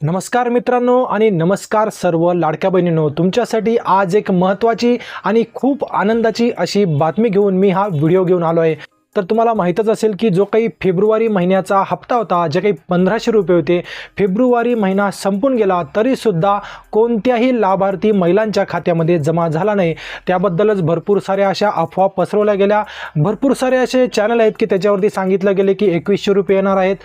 नमस्कार मित्रांनो आणि नमस्कार सर्व लाडक्या बहिणींनो. तुमच्यासाठी आज एक महत्त्वाची आणि खूप आनंदाची अशी बातमी घेऊन मी हा व्हिडिओ घेऊन आलो आहे. तर तुम्हाला माहीतच असेल की जो काही फेब्रुवारी महिन्याचा हप्ता होता जे काही पंधराशे रुपये होते फेब्रुवारी महिना संपून गेला तरीसुद्धा कोणत्याही लाभार्थी महिलांच्या खात्यामध्ये जमा झाला नाही. त्याबद्दलच भरपूर साऱ्या अशा अफवा पसरवल्या गेल्या. भरपूर सारे असे चॅनल आहेत की त्याच्यावरती सांगितलं गेले की एकवीसशे रुपये येणार आहेत.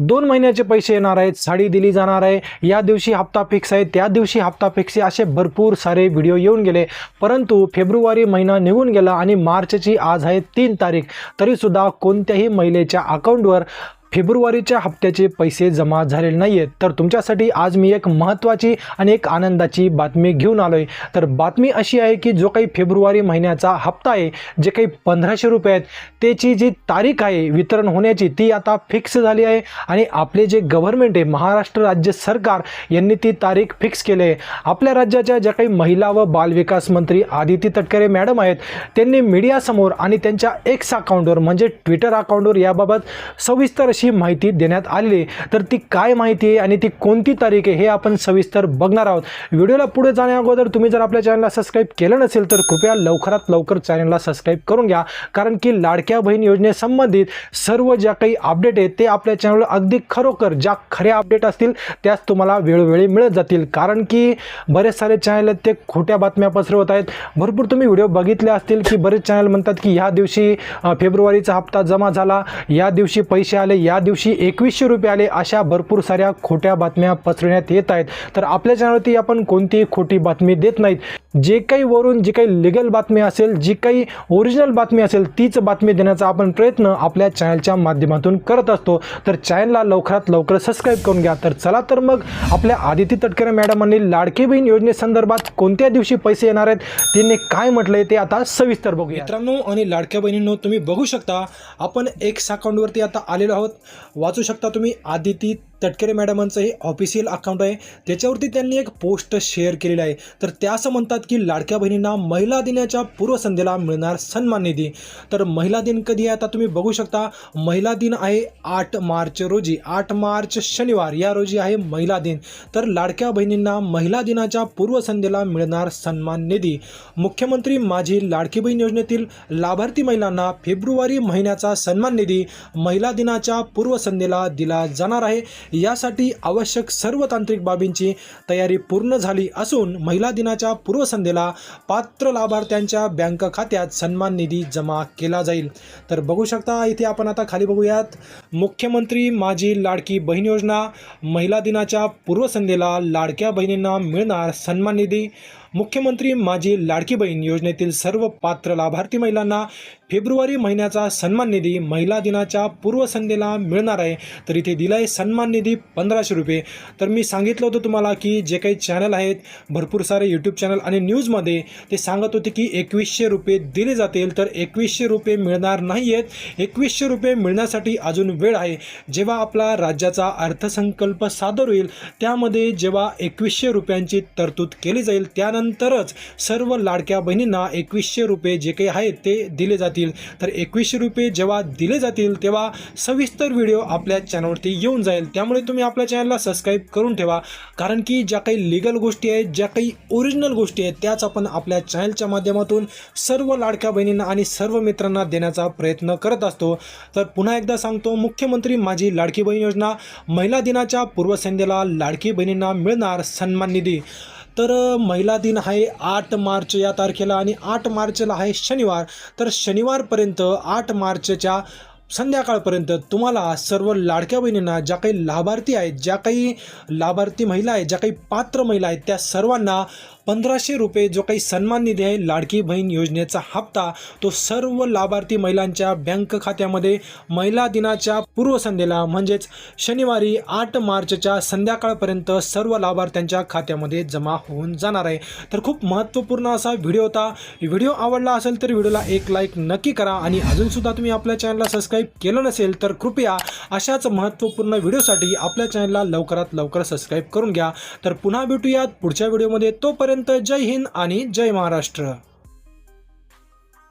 दोन महिन्याचे पैसे येणार आहेत साडी दिली जाणार आहे. या दिवशी हप्ता फिक्स आहे त्या दिवशी हप्ता फिक्स आहे असे भरपूर सारे व्हिडिओ येऊन गेले. परंतु फेब्रुवारी महिना निघून गेला आणि मार्चची आज आहे तीन तारीख. तरीसुद्धा कोणत्याही महिलेच्या अकाउंटवर फेब्रुवारीच्या हप्त्याचे पैसे जमा झालेले नाही आहेत तर तुमच्यासाठी आज मी एक महत्त्वाची आणि एक आनंदाची बातमी घेऊन आलो आहे तर बातमी अशी आहे की जो काही फेब्रुवारी महिन्याचा हप्ता आहे जे काही पंधराशे रुपये आहेत त्याची जी तारीख आहे वितरण होण्याची ती आता फिक्स झाली आहे. आणि आपले जे गव्हर्नमेंट आहे महाराष्ट्र राज्य सरकार यांनी ती तारीख फिक्स केली आहे. आपल्या राज्याच्या ज्या काही महिला व बालविकास मंत्री आदिती तटकरे मॅडम आहेत त्यांनी मीडियासमोर आणि त्यांच्या एक्स अकाउंटवर म्हणजे ट्विटर अकाउंटवर याबाबत सविस्तर अशी माहिती देण्यात आलेली आहे. तर ती काय माहिती आहे आणि ती कोणती तारीख आहे हे आपण सविस्तर बघणार आहोत. व्हिडिओला पुढे जाण्या अगोदर तुम्ही जर आपल्या चॅनलला सबस्क्राईब केलं नसेल तर कृपया लवकरात लवकर चॅनलला सबस्क्राईब करून घ्या. कारण की लाडक्या बहीण योजनेसंबंधित सर्व ज्या काही अपडेट आहेत ते आपल्या चॅनलवर अगदी खरोखर ज्या खऱ्या अपडेट असतील त्याच तुम्हाला वेळोवेळी मिळत जातील. कारण की बरेच सारे चॅनल आहेत ते खोट्या बातम्या पसरवत आहेत. भरपूर तुम्ही व्हिडिओ बघितले असतील की बरेच चॅनल म्हणतात की ह्या दिवशी फेब्रुवारीचा हप्ता जमा झाला या दिवशी पैसे आले या दिवशी एकवीसशे रुपये आले अशा भरपूर साऱ्या खोट्या बातम्या पसरवण्यात येत आहेत. तर आपल्या चॅनलवरती आपण कोणतीही खोटी बातमी देत नाहीत. जे काही वरून जी काही लिगल बातमी असेल जी काही ओरिजिनल बातमी असेल तीच बातमी देण्याचा आपण प्रयत्न आपल्या चॅनलच्या माध्यमातून करत असतो. तर चॅनलला लवकरात लवकर सबस्क्राईब करून घ्या. तर चला तर मग आपल्या आदिती तटकरे मॅडमांनी लाडकी बहीण योजनेसंदर्भात कोणत्या दिवशी पैसे येणार आहेत त्यांनी काय म्हटलंय ते आता सविस्तर बघूया. मित्रांनो आणि लाडक्या बहिणींनो तुम्ही बघू शकता आपण एक्स अकाउंटवरती आता आलेलो आहोत. वाचू शकता तुम्ही आदिती तटकरे मॅडमांचं हे ऑफिशियल अकाउंट आहे. त्याच्यावरती त्यांनी एक पोस्ट शेअर केलेली आहे. तर त्या असं म्हणतात की लाडक्या बहिणींना महिला दिनाच्या पूर्वसंध्येला मिळणार सन्मान निधी. तर महिला दिन कधी आहे? आता तुम्ही बघू शकता महिला दिन आहे आठ मार्च रोजी. आठ मार्च शनिवार या रोजी आहे महिला दिन. तर लाडक्या बहिणींना महिला दिनाच्या पूर्वसंध्येला मिळणार सन्मान निधी. मुख्यमंत्री माझी लाडकी बहीण योजनेतील लाभार्थी महिलांना फेब्रुवारी महिन्याचा सन्मान निधी महिला दिनाच्या पूर्वसंध्येला दिला जाणार आहे. यासाठी आवश्यक सर्व तांत्रिक बाबींची तयारी पूर्ण झाली असून महिला दिनाच्या पूर्वसंध्येला पात्र लाभार्थ्यांच्या बँक खात्यात सन्मान निधी जमा केला जाईल. तर बघू शकता इथे आपण आता खाली बघूयात. मुख्यमंत्री माझी लाडकी बहीण योजना महिला दिनाच्या पूर्वसंध्येला लाडक्या बहिणींना मिळणार सन्मान निधी. मुख्यमंत्री माझी लाडकी बहीण योजनेतील सर्व पात्र लाभार्थी महिलांना फेब्रुवारी महिन्याचा सन्मान निधी महिला दिनाच्या पूर्वसंध्येला मिळणार आहे. तर इथे दिला आहे सन्मान निधी पंधराशे रुपये. तर मी सांगितलं होतं तुम्हाला की जे काही चॅनल आहेत भरपूर सारे यूट्यूब चॅनल आणि न्यूजमध्ये ते सांगत होते की एकवीसशे रुपये दिले जातील तर एकवीसशे रुपये मिळणार नाही आहेत एकवीसशे रुपये मिळण्यासाठी अजून वेळ आहे. जेव्हा आपला राज्याचा अर्थसंकल्प सादर होईल त्यामध्ये जेव्हा एकवीसशे रुपयांची तरतूद केली जाईल त्यानंतरच सर्व लाडक्या बहिणींना एकवीसशे रुपये जे काही आहेत ते दिले जातील. तर एकवीसशे रुपये जेव्हा दिले जातील तेव्हा सविस्तर व्हिडिओ आपल्या चॅनलवरती येऊन जाईल. त्यामुळे तुम्ही आपल्या चॅनलला सबस्क्राईब करून ठेवा. कारण की ज्या काही लिगल गोष्टी आहेत ज्या काही ओरिजिनल गोष्टी आहेत त्याच आपण आपल्या चॅनलच्या माध्यमातून सर्व लाडक्या बहिणींना आणि सर्व मित्रांना देण्याचा प्रयत्न करत असतो. तर पुन्हा एकदा सांगतो मुख्यमंत्री माझी लाडकी बहीण योजना महिला दिनाच्या पूर्वसंध्येला लाडकी बहिणींना मिळणार सन्मान निधी. तर महिला दिन आहे आठ मार्च या तारखेला आणि आठ मार्चला आहे शनिवार. तर शनिवारपर्यंत आठ मार्चच्या संध्याकाळपर्यंत तुम्हाला सर्व लाडक्या बहिणींना ज्या काही लाभार्थी आहेत ज्या काही लाभार्थी महिला आहेत ज्या काही पात्र महिला आहेत त्या सर्वांना पंधराशे रुपये जो काही सन्मान निधी आहे लाडकी बहीण योजनेचा हप्ता तो सर्व लाभार्थी महिलांच्या बँक खात्यामध्ये महिला दिनाच्या पूर्वसंध्येला म्हणजेच शनिवारी आठ मार्चच्या संध्याकाळपर्यंत सर्व लाभार्थ्यांच्या खात्यामध्ये जमा होऊन जाणार आहे. तर खूप महत्त्वपूर्ण असा व्हिडिओ होता. व्हिडिओ आवडला असेल तर व्हिडिओला एक लाईक नक्की करा आणि अजूनसुद्धा तुम्ही आपल्या चॅनलला सबस्क्राईब केलं नसेल तर कृपया अशाच महत्त्वपूर्ण व्हिडिओसाठी आपल्या चॅनलला लवकरात लवकर सबस्क्राईब करून घ्या. तर पुन्हा भेटूयात पुढच्या व्हिडिओमध्ये. तोपर्यंत जय हिंद आणि जय महाराष्ट्र.